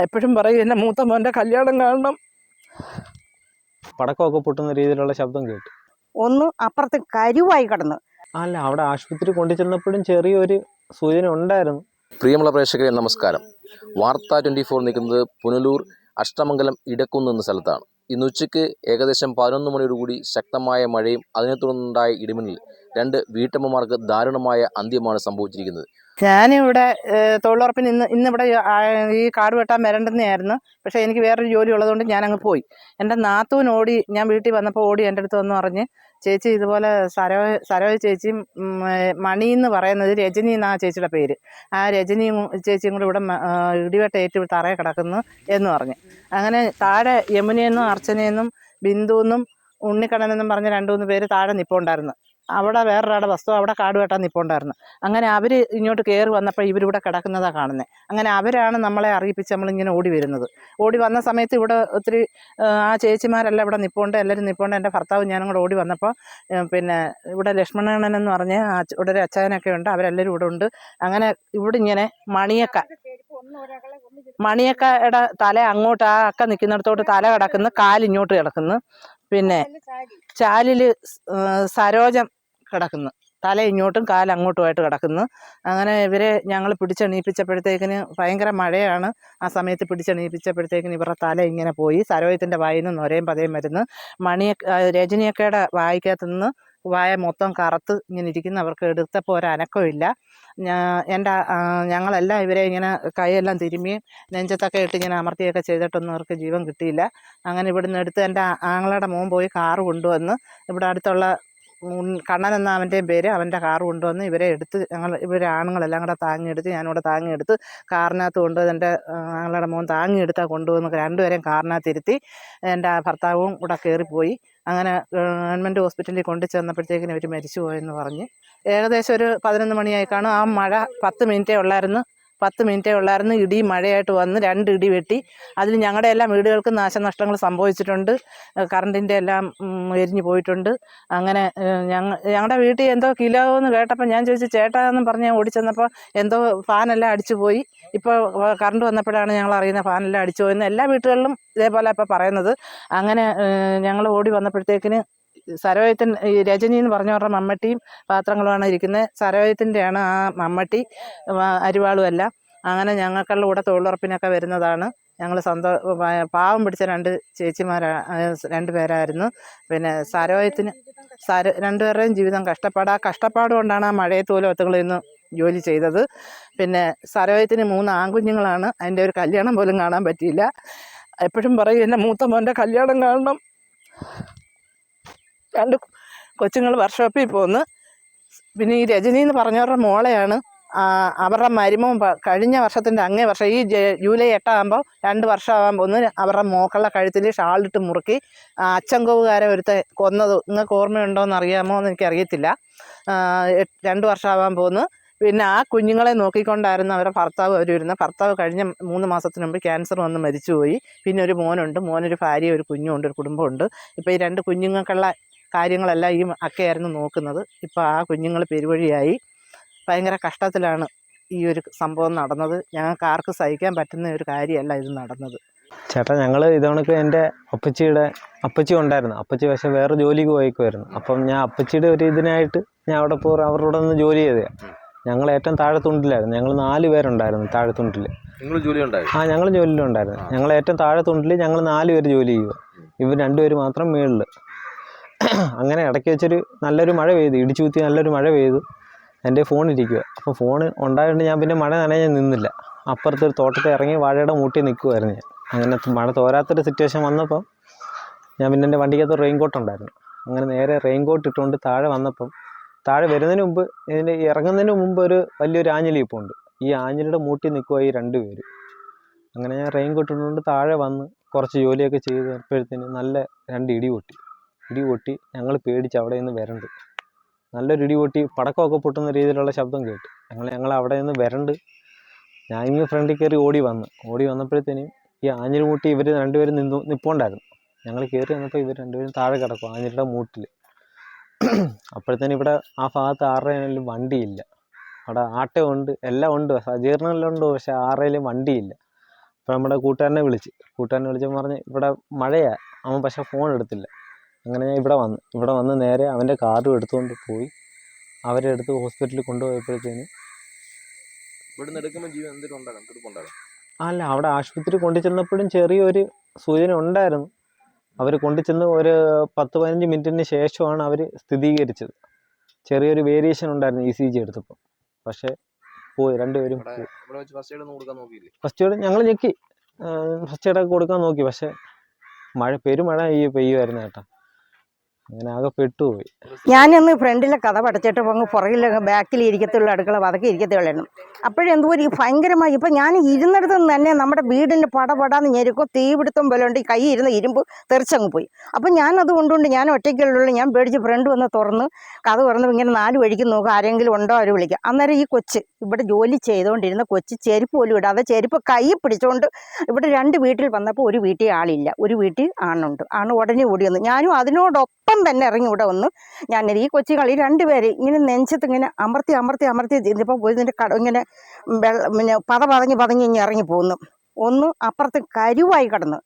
എപ്പോഴും പറയും എന്റെ മൂത്ത മോന്റെ കല്യാണം കാണണം. പടക്കമൊക്കെ പൊട്ടുന്ന രീതിയിലുള്ള ശബ്ദം കേട്ടു. ഒന്ന് അപ്പുറത്ത് കരുവായി കിടന്ന്. അല്ല അവിടെ ആശുപത്രി കൊണ്ടു ചെന്നപ്പോഴും ചെറിയൊരു സൂചന ഉണ്ടായിരുന്നു. പ്രിയമുള്ള പ്രേക്ഷകരെ നമസ്കാരം. വാർത്ത ട്വന്റി ഫോർ നിൽക്കുന്നത് പുനലൂർ അഷ്ടമംഗലം ഇടക്കുന്ന് എന്ന സ്ഥലത്താണ്. ഇന്ന് ഉച്ചയ്ക്ക് ഏകദേശം പതിനൊന്ന് മണിയോടുകൂടി ശക്തമായ മഴയും അതിനെ തുടർന്നുണ്ടായ ഇടിമിന്നൽ രണ്ട് വീട്ടമ്മമാർക്ക് ദാരുണമായ അന്ത്യമാണ് സംഭവിച്ചിരിക്കുന്നത്. ഞാനിവിടെ തൊഴിലുറപ്പിന് ഇന്ന് ഇന്നിവിടെ ഈ കാട് വെട്ടാൻ വരണ്ടെന്നായിരുന്നു പക്ഷേ എനിക്ക് വേറൊരു ജോലി ഉള്ളതുകൊണ്ട് ഞാൻ അങ്ങ് പോയി. എന്റെ നാത്തൂൻ ഓടി ഞാൻ വീട്ടിൽ വന്നപ്പോൾ ഓടി എന്റെ അടുത്ത് വന്ന് പറഞ്ഞ് ചേച്ചി ഇതുപോലെ സരോ സരോജ ചേച്ചി മണി എന്ന് പറയുന്നത് രജനി എന്നാ ചേച്ചിയുടെ പേര്. ആ രജനി ചേച്ചിയും കൂടെ ഇവിടെ ഇടിവെട്ട ആ, ഇടിവെട്ട് ഏറ്റു തറയെ കിടക്കുന്നു എന്ന് പറഞ്ഞു. അങ്ങനെ താഴെ യമുനയെന്നും അർച്ചനയെന്നും ബിന്ദുവെന്നും ഉണ്ണിക്കണ്ണനെന്നും പറഞ്ഞ രണ്ടു മൂന്ന് പേര് താഴെ നിൽപ്പുണ്ടായിരുന്നു അവിടെ വേറൊരാളുടെ വസ്തു അവിടെ കാട് വെട്ടാൻ നിൽപ്പുണ്ടായിരുന്നു അങ്ങനെ അവർ ഇങ്ങോട്ട് കയറി വന്നപ്പോൾ ഇവരിവിടെ കിടക്കുന്നതാണ് കാണുന്നത് അങ്ങനെ അവരാണ് നമ്മളെ അറിയിപ്പിച്ച് നമ്മളിങ്ങനെ ഓടി വരുന്നത്. ഓടി വന്ന സമയത്ത് ഇവിടെ ഒത്തിരി ആ, ചേച്ചിമാരെല്ലാം ഇവിടെ നിൽപ്പുണ്ട് എല്ലാവരും നിൽപ്പുണ്ട് എന്റെ ഭർത്താവ് ഞാനും കൂടെ ഓടി വന്നപ്പോൾ പിന്നെ ഇവിടെ ലക്ഷ്മണൻ എന്ന് പറഞ്ഞ് ഇവിടെ ഒരു അച്ചായനൊക്കെ ഉണ്ട്. അവരെല്ലാവരും ഇവിടെ ഉണ്ട്. അങ്ങനെ ഇവിടെ ഇങ്ങനെ മണിയക്ക മണിയക്കയുടെ തല അങ്ങോട്ട് ആ അക്ക നിൽക്കുന്നിടത്തോട്ട് തല കിടക്കുന്നു കാലിങ്ങോട്ട് കിടക്കുന്നു. പിന്നെ ചാലിൽ സരോജം കിടക്കുന്നു. തല ഇങ്ങോട്ടും കാൽ അങ്ങോട്ടുമായിട്ട് കിടക്കുന്നു. അങ്ങനെ ഇവരെ ഞങ്ങൾ പിടിച്ചെണീപ്പിച്ചപ്പോഴത്തേക്കിന് ഭയങ്കര മഴയാണ്. ആ സമയത്ത് പിടിച്ചെണീപ്പിച്ചപ്പോഴത്തേക്കിന് ഇവരുടെ തല ഇങ്ങനെ പോയി. സരോജത്തിന്റെ വായിൽ നിന്ന് ഒരേം പതയും വരുന്നു മണിയ രജനിയൊക്കെയുടെ വായിക്കകത്ത് നിന്ന് വായ മൊത്തം കറുത്ത് ഇങ്ങനെ ഇരിക്കുന്നു. അവർക്ക് എടുത്തപ്പോൾ ഒരനക്കമില്ല എന്റെ ഞങ്ങളെല്ലാം ഇവരെ ഇങ്ങനെ കൈയെല്ലാം തിരുമ്മി നെഞ്ചത്തൊക്കെ ഇട്ട് ഇങ്ങനെ അമർത്തിയൊക്കെ ചെയ്തിട്ടൊന്നും അവർക്ക് ജീവൻ കിട്ടിയില്ല. അങ്ങനെ ഇവിടുന്ന് എടുത്ത് എന്റെ ആങ്ങളുടെ മോൻ പോയി കാറ് കൊണ്ടുവന്ന് ഇവിടെ അടുത്തുള്ള കണ്ണൻ എന്ന അവന്റെയും പേര് അവന്റെ കാറ് കൊണ്ടുവന്ന് ഇവരെ എടുത്ത് ഞങ്ങൾ ഇവരെ ആണുങ്ങളെല്ലാം കൂടെ താങ്ങിയെടുത്ത് ഞാനിവിടെ താങ്ങിയെടുത്ത് കാറിനകത്ത് കൊണ്ടുവന്ന് എന്റെ ആങ്ങളുടെ മോൻ താങ്ങിയെടുത്താണ് കൊണ്ടുവന്ന് രണ്ടുപേരെയും കാറിനകത്ത് ഇരുത്തി എന്റെ ഭർത്താവും കൂടെ കയറിപ്പോയി. അങ്ങനെ ഗവൺമെന്റ് ഹോസ്പിറ്റലിൽ കൊണ്ടു ചെന്നപ്പോഴത്തേക്കിനും ഇവർ മരിച്ചു പോയെന്ന് പറഞ്ഞ്. ഏകദേശം ഒരു പതിനൊന്ന് മണിയായി കാണും ആ മഴ പത്ത് മിനിറ്റേ ഉള്ളായിരുന്നു. പത്ത് മിനിറ്റേ ഉള്ളായിരുന്നു. ഇടി മഴയായിട്ട് വന്ന് രണ്ട് ഇടി വെട്ടി. അതിൽ ഞങ്ങളുടെ എല്ലാം വീടുകൾക്ക് നാശനഷ്ടങ്ങൾ സംഭവിച്ചിട്ടുണ്ട്. കറണ്ടിന്റെ എല്ലാം എരിഞ്ഞു പോയിട്ടുണ്ട്. അങ്ങനെ ഞങ്ങൾ ഞങ്ങളുടെ വീട്ടിൽ എന്തോ കിലോ എന്ന് കേട്ടപ്പോൾ ഞാൻ ചോദിച്ചു ചേട്ടാ എന്നും പറഞ്ഞ് ഓടിച്ചെന്നപ്പോൾ എന്തോ ഫാനെല്ലാം അടിച്ചു പോയി. ഇപ്പോൾ കറണ്ട് വന്നപ്പോഴാണ് ഞങ്ങൾ അറിയുന്നത് ഫാനെല്ലാം അടിച്ചു പോയെന്ന് എല്ലാ വീട്ടുകളിലും ഇതേപോലെ ഇപ്പോൾ പറയുന്നത്. അങ്ങനെ ഞങ്ങൾ ഓടി വന്നപ്പോഴത്തേക്കിന് സരോയത്തിൻ ഈ രജനി എന്ന് പറഞ്ഞവരുടെ മമ്മട്ടിയും പാത്രങ്ങളുമാണ് ഇരിക്കുന്നത് സരോജത്തിന്റെയാണ് ആ മമ്മട്ടി അരിവാളുമല്ല. അങ്ങനെ ഞങ്ങൾക്കുള്ള കൂടെ തൊഴിലുറപ്പിനൊക്കെ വരുന്നതാണ്. ഞങ്ങൾ സന്തോ പാവം പിടിച്ച രണ്ട് ചേച്ചിമാരാ രണ്ട് പേരായിരുന്നു. പിന്നെ സരോയത്തിന് സര രണ്ടുപേരുടെയും ജീവിതം കഷ്ടപ്പാട്. ആ കഷ്ടപ്പാട് കൊണ്ടാണ് ആ മഴയത്ത് പോലും ഒത്തുകളിൽ ജോലി ചെയ്തത്. പിന്നെ സരോയത്തിന് മൂന്ന് ആൺകുഞ്ഞുങ്ങളാണ്. അതിന്റെ ഒരു കല്യാണം പോലും കാണാൻ പറ്റിയില്ല. എപ്പോഴും പറയും എന്റെ മൂത്ത മോന്റെ കല്യാണം കാണണം. രണ്ട് കൊച്ചുങ്ങൾ വർക്ക്ഷോപ്പിൽ പോന്ന്. പിന്നെ ഈ രജനി എന്ന് പറഞ്ഞവരുടെ മോളെയാണ്. അവരുടെ മരുമോൻ കഴിഞ്ഞ വർഷത്തിന്റെ അങ്ങേ വർഷം ഈ ജൂലൈ എട്ടാകുമ്പോൾ രണ്ട് വർഷമാകാൻ പോകുന്നു അവരുടെ മോക്കളുടെ കഴുത്തിൽ ഷാളിട്ട് മുറുക്കി ആ, അച്ചൻകോവുകാരെ ഒരുത്തെ കൊന്നത്. നിങ്ങൾക്ക് ഓർമ്മയുണ്ടോ എന്ന് അറിയാമോ എന്ന് എനിക്കറിയത്തില്ല രണ്ട് വർഷമാകാൻ പോകുന്നു പിന്നെ ആ കുഞ്ഞുങ്ങളെ നോക്കിക്കൊണ്ടായിരുന്നു അവരുടെ ഭർത്താവ് അവർ വരുന്നത് ഭർത്താവ് കഴിഞ്ഞ മൂന്ന് മാസത്തിന് മുമ്പ് ക്യാൻസർ വന്ന് മരിച്ചുപോയി. പിന്നെ ഒരു മോനുണ്ട്. മോനൊരു ഭാര്യ ഒരു കുഞ്ഞുണ്ട് ഒരു കുടുംബമുണ്ട് ഇപ്പോൾ ഈ രണ്ട് കുഞ്ഞുങ്ങൾക്കുള്ള കാര്യങ്ങളെല്ലാം ഈ അക്കയായിരുന്നു നോക്കുന്നത്. ഇപ്പോൾ ആ കുഞ്ഞുങ്ങൾ പെരുവഴിയായി. ഭയങ്കര കഷ്ടത്തിലാണ് ഈ ഒരു സംഭവം നടന്നത്. ഞങ്ങൾക്ക് ആർക്ക് സഹിക്കാൻ പറ്റുന്ന ഒരു കാര്യമല്ല ഇത് നടന്നത്. ചേട്ടാ ഞങ്ങൾ ഇതണക്ക് എന്റെ അപ്പച്ചിയുടെ അപ്പച്ചി ഉണ്ടായിരുന്നു. അപ്പച്ചി പക്ഷേ വേറെ ജോലിക്ക് പോയിക്കുമായിരുന്നു അപ്പം ഞാൻ അപ്പച്ചിയുടെ ഒരു ഇതിനായിട്ട് ഞാൻ അവിടെ പോയി അവരുടെ ഒന്ന് ജോലി ചെയ്തേ ഞങ്ങൾ ഏറ്റവും താഴെത്തുണ്ടിലായിരുന്നു. ഞങ്ങൾ നാല് പേരുണ്ടായിരുന്നു താഴെത്തുണ്ടിൽ ആ ഞങ്ങൾ ജോലിയിലുണ്ടായിരുന്നു. ഞങ്ങൾ ഏറ്റവും താഴെത്തുണ്ടിൽ ഞങ്ങൾ നാല് പേര് ജോലി ചെയ്യുക ഇവർ രണ്ടുപേര് മാത്രം മേളിൽ അങ്ങനെ ഇടയ്ക്ക് വെച്ചൊരു നല്ലൊരു മഴ പെയ്തു. ഇടിച്ചു കുത്തി നല്ലൊരു മഴ പെയ്തു. എന്റെ ഫോൺ ഇരിക്കുക അപ്പോൾ ഫോൺ ഉണ്ടായതുകൊണ്ട് ഞാൻ പിന്നെ മഴ നനയാൻ നിന്നില്ല. അപ്പുറത്തൊരു തോട്ടത്തിൽ ഇറങ്ങി വാഴയുടെ മൂട്ടി നിൽക്കുമായിരുന്നു ഞാൻ. അങ്ങനെ മഴ തോരാത്തൊരു സിറ്റുവേഷൻ വന്നപ്പം ഞാൻ പിന്നെ എന്റെ വണ്ടിക്കകത്ത് റെയിൻ കോട്ട് ഉണ്ടായിരുന്നു. അങ്ങനെ നേരെ റെയിൻ കോട്ട് ഇട്ടുകൊണ്ട് താഴെ വന്നപ്പം താഴെ വരുന്നതിന് മുമ്പ് ഇതിന്റെ ഇറങ്ങുന്നതിന് മുമ്പ് ഒരു വലിയൊരു ആഞ്ഞിലി ഇപ്പോൾ ഉണ്ട്. ഈ ആഞ്ഞിലിയുടെ മൂട്ടി നിൽക്കുക ഈ രണ്ട് പേര്. അങ്ങനെ ഞാൻ റെയിൻ കോട്ട് ഇട്ടുകൊണ്ട് താഴെ വന്ന് കുറച്ച് ജോലിയൊക്കെ ചെയ്തപ്പോഴത്തേന് നല്ല രണ്ട് ഇടി പൊട്ടി. ഇടി പൊട്ടി ഞങ്ങൾ പേടിച്ച് അവിടെ നിന്ന് വരണ്ട്. നല്ലൊരു ഇടി പൊട്ടി പടക്കമൊക്കെ പൊട്ടുന്ന രീതിയിലുള്ള ശബ്ദം കേട്ടു. ഞങ്ങൾ ഞങ്ങൾ അവിടെ നിന്ന് വരണ്ട്. ഞാൻ ഇങ്ങ് ഫ്രണ്ടിൽ കയറി ഓടി വന്ന്. ഓടി വന്നപ്പോഴത്തേനും ഈ ആഞ്ഞിലി മൂട്ടി ഇവർ രണ്ടുപേരും നിന്നു നിൽപ്പുണ്ടായിരുന്നു ഞങ്ങൾ കയറി വന്നപ്പോൾ ഇവർ രണ്ടുപേരും താഴെ കിടക്കും ആഞ്ഞിലിയുടെ മൂട്ടിൽ അപ്പോഴത്തേനും ഇവിടെ ആ ഭാഗത്ത് ആരുടെയാണെങ്കിലും വണ്ടിയില്ല. അവിടെ ആട്ടയുണ്ട് എല്ലാം ഉണ്ട്. സജീർണമെല്ലാം ഉണ്ട് പക്ഷെ ആരുടെയും വണ്ടിയില്ല. അപ്പോൾ നമ്മുടെ കൂട്ടുകാരനെ വിളിച്ച്. കൂട്ടുകാരനെ വിളിച്ചപ്പോൾ പറഞ്ഞ് ഇവിടെ മഴയാണ് അവൻ പക്ഷേ ഫോൺ എടുത്തില്ല. അങ്ങനെ ഞാൻ ഇവിടെ വന്നു ഇവിടെ വന്ന് നേരെ അവന്റെ കാർഡും എടുത്തുകൊണ്ട് പോയി. അവരെ അടുത്ത് ഹോസ്പിറ്റലിൽ കൊണ്ടുപോയപ്പോഴത്തേന് ഇവിടുന്ന് എടുക്കുമ്പോൾ ജീവൻ എന്തെങ്കിലും ഉണ്ടാകും അല്ല അവിടെ ആശുപത്രി കൊണ്ടു ചെന്നപ്പോഴും ചെറിയൊരു സൂചന ഉണ്ടായിരുന്നു. അവർ കൊണ്ടു ചെന്ന് ഒരു പത്ത് പതിനഞ്ച് മിനിറ്റിന് ശേഷമാണ് അവർ സ്ഥിരീകരിച്ചത്. ചെറിയൊരു വേരിയേഷൻ ഉണ്ടായിരുന്നു ഇ സി ജി എടുത്തപ്പോൾ പക്ഷേ പോയി രണ്ടുപേരും ഫസ്റ്റ് എയ്ഡ് ഞങ്ങൾ ഞെക്കി. ഫസ്റ്റ് എയ്ഡൊക്കെ കൊടുക്കാൻ നോക്കി. പക്ഷേ മഴ പെരുമഴ ഈ പെയ്യുമായിരുന്നു കേട്ടോ. അങ്ങനെ ഞാനൊന്ന് ഫ്രണ്ടിലെ കഥ പഠിച്ചിട്ട് അങ്ങ് പുറകിൽ ബാക്കിൽ ഇരിക്കത്തുള്ള അടുക്കള വതക്കി ഇരിക്കത്തുള്ളായിരുന്നു. അപ്പോഴെന്തോ ഒരു ഭയങ്കരമായി ഇപ്പം ഞാൻ ഇരുന്നിടത്ത് തന്നെ നമ്മുടെ വീടിന്റെ പടപടാന്ന് ഞെരുക്കും തീപിടുത്തം പോലെ ഉണ്ട് കൈ ഇരുന്ന് ഇരുമ്പ് തെറിച്ചങ്ങ് പോയി. അപ്പം ഞാനത് കൊണ്ടുകൊണ്ട് ഞാൻ ഒറ്റയ്ക്കുള്ള ഞാൻ പേടിച്ച് ഫ്രണ്ട് വന്ന് തുറന്ന് കഥ തുറന്ന് ഇങ്ങനെ നാല് വഴിക്ക് നോക്കുക ആരെങ്കിലും ഉണ്ടോ അവർ വിളിക്കുക. അന്നേരം ഈ കൊച്ച് ഇവിടെ ജോലി ചെയ്തുകൊണ്ടിരുന്ന കൊച്ച് ചെരുപ്പ് പോലും ഇടാതെ ചെരുപ്പ് കൈ പിടിച്ചുകൊണ്ട് ഇവിടെ രണ്ട് വീട്ടിൽ വന്നപ്പോൾ ഒരു വീട്ടിൽ ആളില്ല ഒരു വീട്ടിൽ ആണുണ്ട്. ആണ് ഉടനെ ഓടി വന്നു. ഞാനും അതിനോടൊപ്പം തന്നെ ഇറങ്ങി ഇവിടെ വന്ന്. ഞാൻ ഈ കൊച്ചു കളി രണ്ടുപേര് ഇങ്ങനെ നെഞ്ചത്ത് ഇങ്ങനെ അമർത്തി അമർത്തി അമർത്തി ഇതിപ്പോൾ ഇതിന്റെ കട ഇങ്ങനെ വെള്ളം പിന്നെ പത പതഞ്ഞ് പതഞ്ഞ് ഇങ്ങനെ ഇറങ്ങി പോകുന്നു ഒന്ന് അപ്പുറത്ത് കരുവായി കിടന്നു.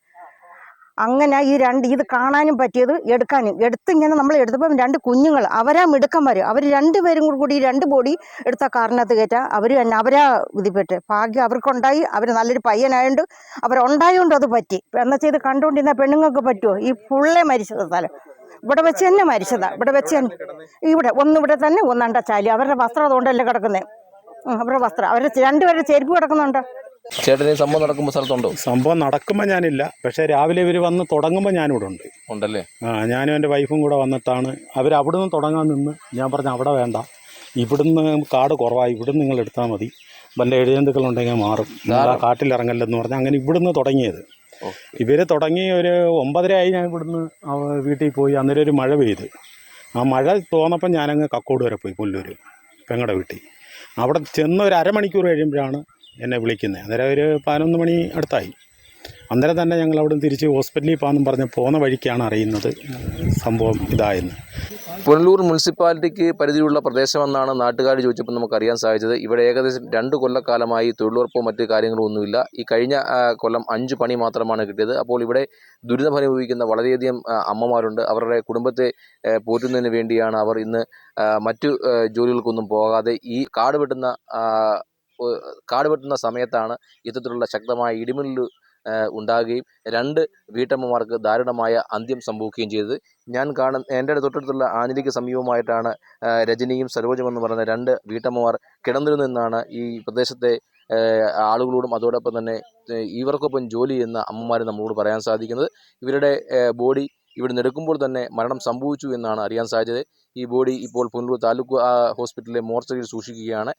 അങ്ങനെ ഈ രണ്ട് ഇത് കാണാനും പറ്റിയത് എടുക്കാനും. എടുത്ത് ഇങ്ങനെ നമ്മൾ എടുത്തപ്പം രണ്ട് കുഞ്ഞുങ്ങൾ അവരാ മിടുക്കന്മാർ അവർ രണ്ടുപേരും കൂടി കൂടി ഈ രണ്ട് ബോഡി എടുത്ത കാറിനകത്ത് കയറ്റാ. അവർ തന്നെ അവരാ ഇതിപ്പെട്ട്. ഭാഗ്യം അവർക്കുണ്ടായി. അവർ നല്ലൊരു പയ്യനായതുകൊണ്ട് അവരുണ്ടായതുകൊണ്ട് അത് പറ്റി. എന്നുവെച്ചാൽ ഇത് കണ്ടുകൊണ്ടിരുന്ന പെണ്ണുങ്ങൾക്ക് പറ്റുമോ ഈ ഫുള്ളേ മരിച്ചത് സ്ഥലം. ഇവിടെ വെച്ച് തന്നെ മരിച്ചതാ. ഇവിടെ വെച്ച് തന്നെ ഇവിടെ ഒന്ന് ഇവിടെ തന്നെ ഒന്നണ്ട ചാലി അവരുടെ വസ്ത്രം അതുകൊണ്ടല്ലേ കിടക്കുന്നത് അവരുടെ വസ്ത്രം. അവരുടെ രണ്ടുപേരുടെ ചെരുപ്പ് കിടക്കുന്നുണ്ട്. ചേട്ടന് സംഭവം നടക്കുമ്പോൾ സ്ഥലത്തുണ്ടോ? സംഭവം നടക്കുമ്പോൾ ഞാനില്ല. പക്ഷേ രാവിലെ ഇവർ വന്ന് തുടങ്ങുമ്പോൾ ഞാനിവിടെ ഉണ്ട്. ഉണ്ടല്ലേ? ആ ഞാനും എന്റെ വൈഫും കൂടെ വന്നിട്ടാണ്. അവർ അവിടുന്ന് തുടങ്ങാൻ നിന്ന്. ഞാൻ പറഞ്ഞു അവിടെ വേണ്ട. ഇവിടുന്ന് കാട് കുറവായി. ഇവിടുന്ന് നിങ്ങൾ എടുത്താൽ മതി. വല്ല എഴുജന്തുക്കളുണ്ടെങ്കിൽ മാറും. നിങ്ങൾ ആ കാട്ടിലിറങ്ങല്ലെന്ന് പറഞ്ഞാൽ അങ്ങനെ ഇവിടുന്ന് തുടങ്ങിയത്. ഇവർ തുടങ്ങി ഒരു ഒമ്പതരയായി ഞാൻ ഇവിടുന്ന് വീട്ടിൽ പോയി. അന്നേരം ഒരു മഴ പെയ്ത്. ആ മഴ തോന്നപ്പം ഞാനങ്ങ് കക്കോട് വരെ പോയി പുല്ലൂർ പെങ്ങടെ വീട്ടിൽ. അവിടെ ചെന്ന് ഒരു അരമണിക്കൂർ കഴിയുമ്പോഴാണ് എന്നെ വിളിക്കുന്നത്. അന്നേരം ഒരു പതിനൊന്ന് മണി അടുത്തായി. അന്നേരം തന്നെ ഞങ്ങൾ അവിടെ തിരിച്ച് ഹോസ്പിറ്റലിൽ പോകാമെന്നും പറഞ്ഞ് പോകുന്ന വഴിക്കാണ് അറിയുന്നത് സംഭവം ഇതായെന്ന്. പുനലൂർ മുനിസിപ്പാലിറ്റിക്ക് പരിധിയിലുള്ള പ്രദേശമെന്നാണ് നാട്ടുകാർ ചോദിച്ചപ്പോൾ നമുക്കറിയാൻ സാധിച്ചത്. ഇവിടെ ഏകദേശം രണ്ട് കൊല്ലക്കാലമായി തൊഴിലുറപ്പോ മറ്റ് കാര്യങ്ങളോ ഒന്നുമില്ല. ഈ കഴിഞ്ഞ കൊല്ലം അഞ്ച് പണി മാത്രമാണ് കിട്ടിയത്. അപ്പോൾ ഇവിടെ ദുരിതമനുഭവിക്കുന്ന വളരെയധികം അമ്മമാരുണ്ട്. അവരുടെ കുടുംബത്തെ പോറ്റുന്നതിന് വേണ്ടിയാണ് അവർ ഇന്ന് മറ്റു ജോലികൾക്കൊന്നും പോകാതെ ഈ കാട് വെട്ടുന്ന കാട് വെട്ടുന്ന സമയത്താണ് ഇത്തരത്തിലുള്ള ശക്തമായ ഇടിമിന്നൽ ഉണ്ടാകുകയും രണ്ട് വീട്ടമ്മമാർക്ക് ദാരുണമായ അന്ത്യം സംഭവിക്കുകയും ചെയ്തത്. ഞാൻ കാണുന്ന എന്റെ തൊട്ടടുത്തുള്ള ആഞ്ഞിലിക്ക് സമീപമായിട്ടാണ് രജനിയും സരോജം എന്ന് പറയുന്ന രണ്ട് വീട്ടമ്മമാർ കിടന്നിരുന്നെന്നാണ് ഈ പ്രദേശത്തെ ആളുകളോടും അതോടൊപ്പം തന്നെ ഇവർക്കൊപ്പം ജോലി ചെയ്യുന്ന അമ്മമാരും നമ്മളോട് പറയാൻ സാധിക്കുന്നത്. ഇവരുടെ ബോഡി ഇവിടെ നിന്നെടുക്കുമ്പോൾ തന്നെ മരണം സംഭവിച്ചു എന്നാണ് അറിയാൻ സാധിച്ചത്. ഈ ബോഡി ഇപ്പോൾ പുനലൂർ താലൂക്ക് ഹോസ്പിറ്റലിലെ മോർച്ചറിയിൽ സൂക്ഷിക്കുകയാണ്.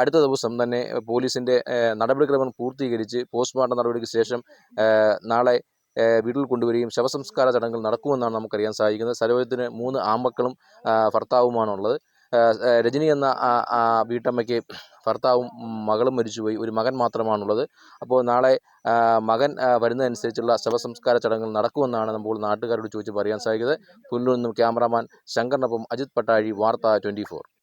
അടുത്ത ദിവസം തന്നെ പോലീസിന്റെ നടപടിക്രമം പൂർത്തീകരിച്ച് പോസ്റ്റ്മോർട്ടം നടപടിക്ക് ശേഷം നാളെ വീട്ടിൽ കൊണ്ടുവരികയും ശവസംസ്കാര ചടങ്ങുകൾ നടക്കുമെന്നാണ് നമുക്കറിയാൻ സാധിക്കുന്നത്. സരോജത്തിന് മൂന്ന് ആൺമക്കളും ഭർത്താവുമാണുള്ളത്. രജനി എന്ന വീട്ടമ്മയ്ക്ക് ഭർത്താവും മകളും മരിച്ചുപോയി. ഒരു മകൻ മാത്രമാണുള്ളത്. അപ്പോൾ നാളെ മകൻ വരുന്നതനുസരിച്ചുള്ള ശവസംസ്കാര ചടങ്ങുകൾ നടക്കുമെന്നാണ് നമ്മൾ നാട്ടുകാരോട് ചോദിച്ച് പറയാൻ സാധിക്കുന്നത്. പുല്ലൂർ നിന്നും ക്യാമറാമാൻ ശങ്കറിനൊപ്പം അജിത് പട്ടാഴി വാർത്ത ട്വന്റി